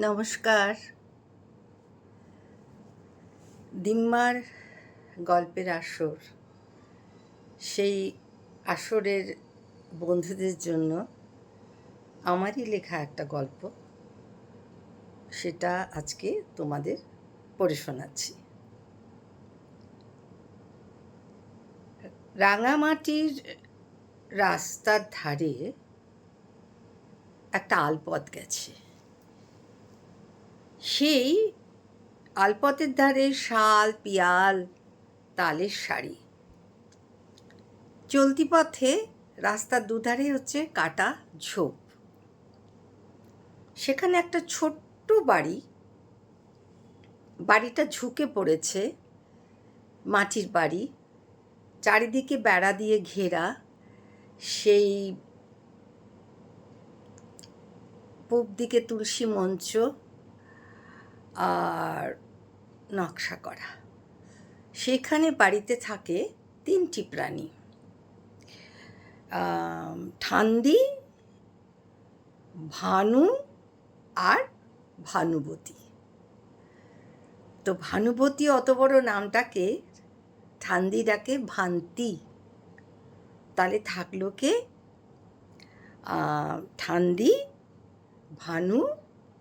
নমস্কার। দিম্মার গল্পের আসর। সেই আসরের বন্ধুদের জন্য আমারই লেখা একটা গল্প। সেটা আজকে তোমাদের পড়ে শোনাচ্ছি। রাঙামাটির রাস্তার ধারে একটা আলপথ গেছে। সেই আলপথের ধারে শাল, পিয়াল, তালের শাড়ি। চলতি পথে রাস্তার দুধারে হচ্ছে কাটা ঝোপ। সেখানে একটা ছোট্ট বাড়ি। বাড়িটা ঝুঁকে পড়েছে। মাটির বাড়ি। চারিদিকে বেড়া দিয়ে ঘেরা। সেই পূব দিকে তুলসী মঞ্চ। আর নকশা করা। সেখানে বাড়িতে থাকে তিনটি প্রাণী। ঠান্দি ভানু আর ভানুবতী। তো ভানুবতী অত বড় নামটাকে ঠান্দি ডাকে ভান্তি। তাহলে থাকল কে? ঠান্দি ভানু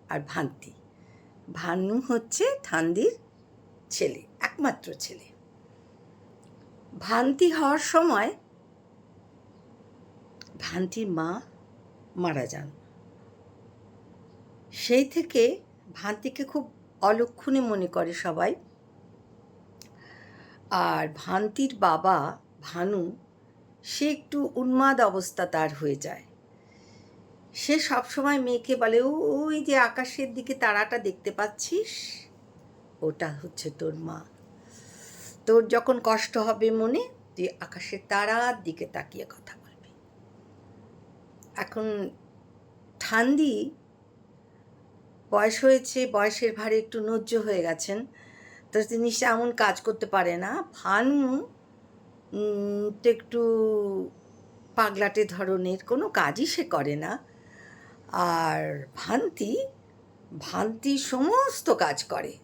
আর ভান্তি। ভানু হচ্ছে ঠান্দির ছেলে, একমাত্র ছেলে। ভান্তি হওয়ার সময় ভান্তির মা মারা যান। সেই থেকে ভান্তিকে খুব অলক্ষণে মনে করে সবাই। আর ভান্তির বাবা ভানু, সে একটু উন্মাদ অবস্থা তার হয়ে যায়। সে সবসময় মেয়েকে বলে "ও, ওই যে আকাশের দিকে তারাটা দেখতে পাচ্ছিস? ওটা হচ্ছে তোর মা। তোর যখন কষ্ট হবে মনে তুই আকাশের তারার দিকে তাকিয়ে কথা বলবি। এখন ঠান্দি বয়স হয়েছে বয়সের ভারে একটু নজ্জ হয়ে গেছেন তো তিনি এমন কাজ করতে পারে না। ভানু তো একটু পাগলাটে ধরনের কোনো কাজই সে করে না। আর ভান্তি ভান্তি সমস্ত কাজ করে।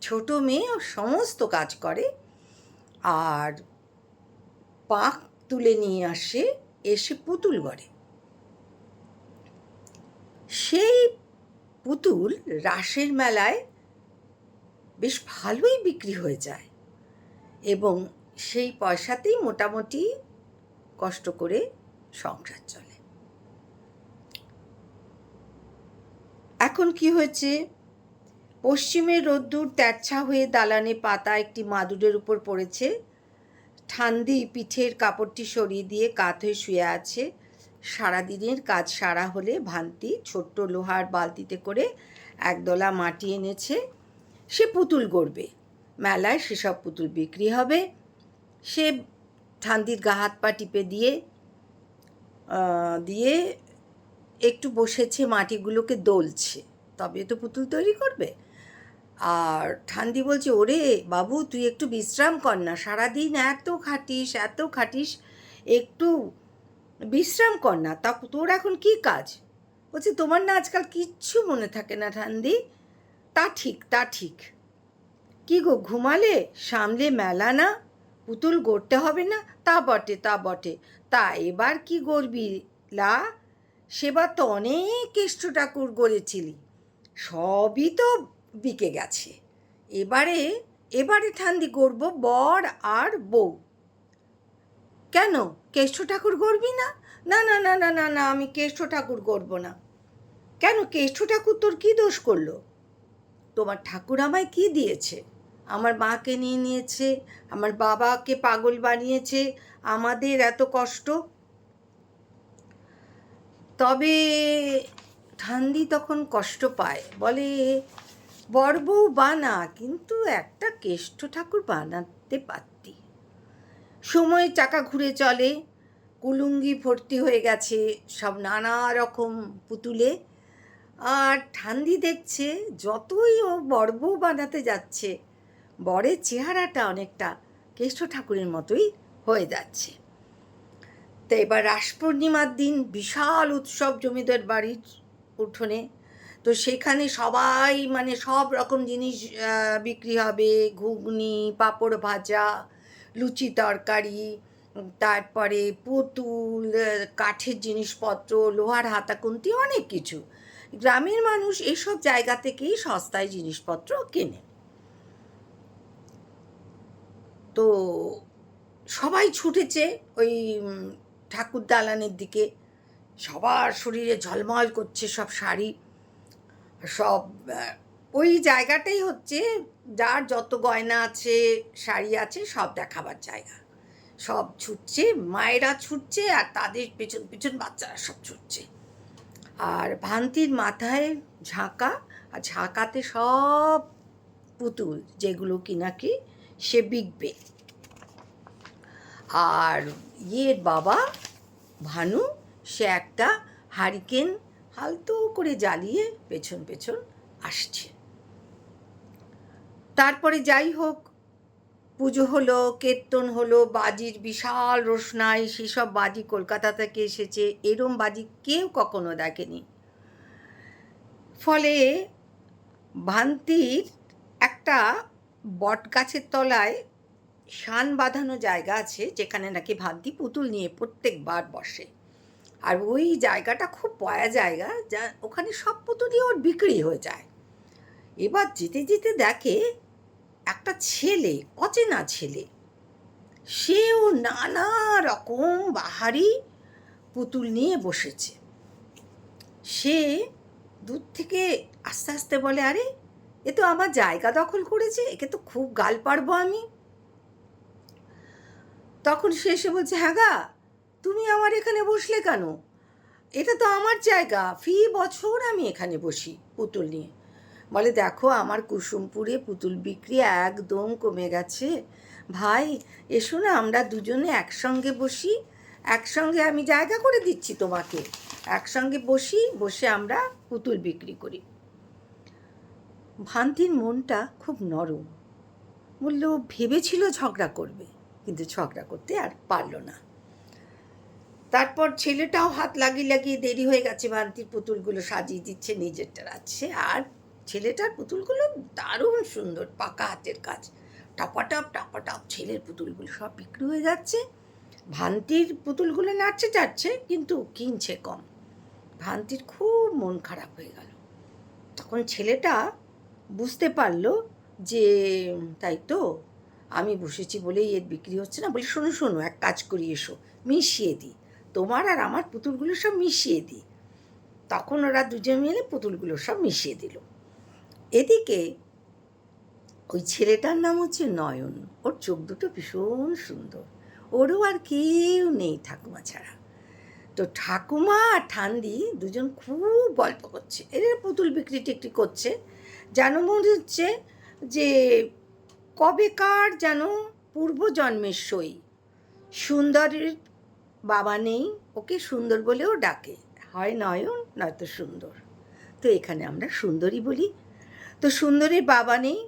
ছোট মেয়ে সমস্ত কাজ করে। আর পাক তুলে নিয়ে আসে, এসে পুতুল গড়ে। সেই পুতুল রাসের মেলায় বেশ ভালোই বিক্রি হয়ে যায় এবং সেই পয়সাতেই মোটামুটি কষ্ট করে সংসার চলে। এখন কি হয়েছে? পশ্চিমের রোদ্দুর তেরছা হয়ে দালানে পাতা একটি মাদুরের উপর পড়েছে। ঠান্দি পিঠের কাপড়টি সরিয়ে দিয়ে কাত হয়ে শুয়ে আছে। সারাদিনের কাজ সারা হলে ভান্তি ছোট্ট লোহার বালতিতে করে একদলা মাটি এনেছে। সে পুতুল গড়বে। মেলায় সেসব পুতুল বিক্রি হবে। সে ঠান্দির গা হাত পা টিপে দিয়ে দিয়ে একটু বসেছে, মাটিগুলোকে দোলছে। তবে তো পুতুল তৈরি করবে। আর ঠান্দি বলছে, ওরে বাবু, তুই একটু বিশ্রাম কর না। সারাদিন এত খাটিস এত খাটিস, একটু বিশ্রাম কর না। তা তোর এখন কি কাজ? বলছে, তোমার না আজকাল কিচ্ছু মনে থাকে না ঠান্দি তা ঠিক তা ঠিক। কি গো, ঘুমালে? সামলে মেলা না? পুতুল গড়তে হবে না? তা বটে তা বটে। তা এবার কি গড়বি লা? সেবার তো অনেক কেষ্ট ঠাকুর গড়েছিলি সবই তো বিকে গেছে। এবারে এবারে ঠান্দি গড়ব বর আর বউ। কেন? কেষ্ট ঠাকুর গড়বি না? না না না না না না, আমি কেষ্ট ঠাকুর গড়ব না। কেন? কেষ্ট ঠাকুর তোর কী দোষ করল? তোমার ঠাকুর আমায় কি দিয়েছে? আমার মাকে নিয়ে নিয়েছে, আমার বাবাকে পাগল বানিয়েছে, আমাদের এত কষ্ট? তবে ঠান্দি তখন কষ্ট পায়। বলে বড় বউ বানা, কিন্তু একটা কেষ্ট ঠাকুর বানাতে পারতি। সময় চাকা ঘুরে চলে, কুলুঙ্গি ভর্তি হয়ে গেছে সব নানা রকম পুতুলে। আর ঠান্দি দেখছে, যতই ও বড় বউ বানাতে যাচ্ছে, বরের চেহারাটা অনেকটা কেষ্ট ঠাকুরের মতোই হয়ে যাচ্ছে। তো এবার রাস পূর্ণিমার দিন বিশাল উৎসব জমিদার বাড়ির উঠোনে। তো সেখানে সবাই মানে সব রকম জিনিস বিক্রি হবে। ঘুগনি, পাঁপড় ভাজা, লুচি তরকারি, তারপরে পুতুল কাঠের জিনিসপত্র, লোহার হাতাকুন্তি, অনেক কিছু। গ্রামের মানুষ এইসব জায়গা থেকেই সস্তায় জিনিসপত্র কেনে। তো সবাই ছুটেছে ওই ঠাকুর দালানের দিকে। সবার শরীরে ঝলমল করছে সব শাড়ি। সব ওই জায়গাটাই হচ্ছে যার যত গয়না আছে, শাড়ি আছে, সব দেখাবার জায়গা। সব ছুটছে, মায়েরা ছুটছে আর তাদের পেছন পেছন বাচ্চারা সব ছুটছে। আর ভান্তির মাথায় ঝাঁকা, আর ঝাঁকাতে সব পুতুল যেগুলো কি নাকি সে বিকবে। আর ইয়ের বাবা ভানু, সে একটা হারিকেন হালতো করে জ্বালিয়ে পেছন পেছন আসছে। তারপরে যাই হোক, পুজো হলো, কীর্তন হলো, বাজির বিশাল রোশনাই সেসব বাজি কলকাতা থেকে এসেছে, এরম বাজি কেউ কখনো দেখেনি। ফলে ভান্তির একটা বট গাছের তলায় শান বাঁধানো জায়গা আছে যেখানে নাকি ভান্তি পুতুল নিয়ে প্রত্যেকবার বসে। আর ওই জায়গাটা খুব পয়া জায়গা, যা ওখানে সব পুতুলই ওর বিক্রি হয়ে যায়। এবার যেতে যেতে দেখে একটা ছেলে, অচেনা ছেলে, সেও নানা রকম বাহারি পুতুল নিয়ে বসেছে। সে দূর থেকে আস্তে আস্তে বলে, আরে, এ তো আমার জায়গা দখল করেছে, একে তো খুব গাল পারব আমি। তখন সে এসে বলছে হ্যাঁ তুমি আমার এখানে বসলে কেন? এটা তো আমার জায়গা, ফি বছর আমি এখানে বসি পুতুল নিয়ে। বলে, দেখো, আমার কুসুমপুরে পুতুল বিক্রি একদম কমে গেছে। ভাই, এসো না, আমরা দুজনে একসঙ্গে বসি। একসঙ্গে আমি জায়গা করে দিচ্ছি তোমাকে। একসঙ্গে বসি, বসে আমরা পুতুল বিক্রি করি। ভান্তির মনটা খুব নরম। বলল, ভেবেছিল ঝগড়া করবে। কিন্তু ঝগড়া করতে আর পারল না। তারপর ছেলেটাও হাত লাগিয়ে লাগিয়ে দেরি হয়ে গেছে ভান্তির পুতুলগুলো সাজিয়ে দিচ্ছে নিজেরটা আছে। আর ছেলেটার পুতুলগুলো দারুণ সুন্দর, পাকা হাতের কাজ। টপাটপ টপাটপ, ছেলের পুতুলগুলো সব বিক্রি হয়ে যাচ্ছে। ভান্তির পুতুলগুলো নাচছে টাচ্ছে কিন্তু কিনছে কম। ভান্তির খুব মন খারাপ হয়ে গেল। তখন ছেলেটা বুঝতে পারল যে, তাই তো? আমি বসেছি বলেই এর বিক্রি হচ্ছে না। বলি, শোনো শোনো, এক কাজ করি, এসো। মিশিয়ে দিই তোমার আর আমার পুতুলগুলো সব মিশিয়ে দিই তখন ওরা দুজন মিলে পুতুলগুলো সব মিশিয়ে দিল। এদিকে ওই ছেলেটার নাম হচ্ছে নয়ন। ওর চোখ দুটো ভীষণ সুন্দর। ওরও আর কেউ নেই ঠাকুমা ছাড়া। তো ঠাকুমা আর ঠান্দি দুজন খুব গল্প করছে। এদের পুতুল বিক্রি টিক্রি করছে। যেন মনে হচ্ছে যে কবেকার যেন পূর্বজন্মের সই। সুন্দরের বাবা নেই, ওকে সুন্দর বলেও ডাকে। হয় নয়ন, নয়তো সুন্দর। তো এখানে আমরা সুন্দরী বলি। তো সুন্দরীর বাবা নেই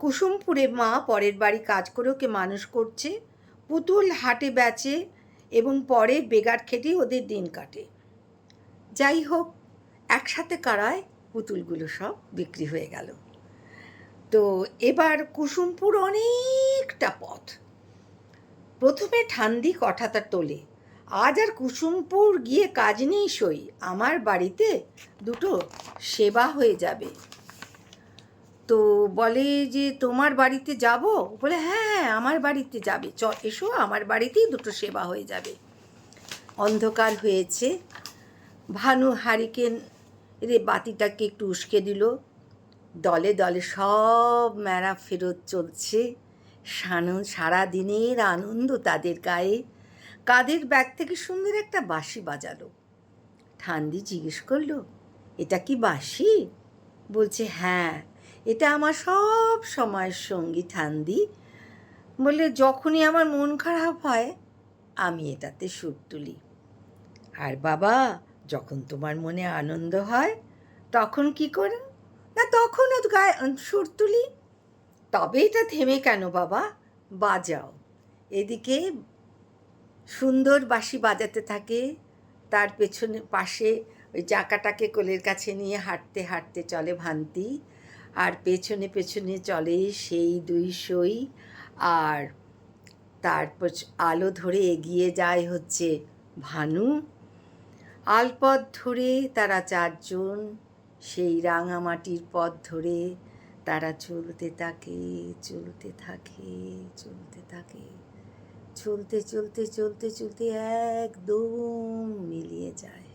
কুসুমপুরে মা পরের বাড়ি কাজ করে ওকে মানুষ করছে, পুতুল হাটে বেচে এবং পরে বেগার খেটে ওদের দিন কাটে। যাই হোক, একসাথে কারায় পুতুলগুলো সব বিক্রি হয়ে গেল। তো এবার কুসুমপুর অনেকটা পথ। প্রথমে ঠান্দি কথাটা তোলে। আজ আর কুসুমপুর গিয়ে কাজ নেই সই। আমার বাড়িতে দুটো সেবা হয়ে যাবে। তো বলে যে, তোমার বাড়িতে যাব? বলে হ্যাঁ হ্যাঁ আমার বাড়িতে যাবে। চ, এসো, আমার বাড়িতেই দুটো সেবা হয়ে যাবে। অন্ধকার হয়েছে। ভানু হারিকেন রে বাতিটাকে একটু উস্কে দিল। দলে দলে সব মেরা ফেরত চলছে। সান সারা দিনের আনন্দ তাদের গায়ে। কাদের ব্যাগ থেকে সুন্দর একটা বাঁশি বাজালো। ঠান্দি জিজ্ঞেস করল, এটা কি বাঁশি? বলছে হ্যাঁ এটা আমার সব সময়ের সঙ্গী ঠান্দি বলে যখনই আমার মন খারাপ হয়, আমি এটাতে সুর তুলি। আর বাবা, যখন তোমার মনে আনন্দ হয়, তখন কি করে? না তখনও গায়ে সুর তুলি। তবে এটা থেমে কেন বাবা? বাজাও। এদিকে সুন্দর বাঁশি বাজাতে থাকে। তার পেছনে, পাশে ওই চাকাটাকে কোলের কাছে নিয়ে হাঁটতে হাঁটতে চলে ভান্তি। আর পেছনে পেছনে চলে সেই দুই সই। আর তারপর আলো ধরে এগিয়ে যায় হচ্ছে ভানু। আলপথ ধরে তারা চারজন সেই রাঙামাটির পথ ধরে তারা চলতে থাকে চলতে থাকে চলতে থাকে। চলতে চলতে চলতে চলতে একদম মিলিয়ে যায়।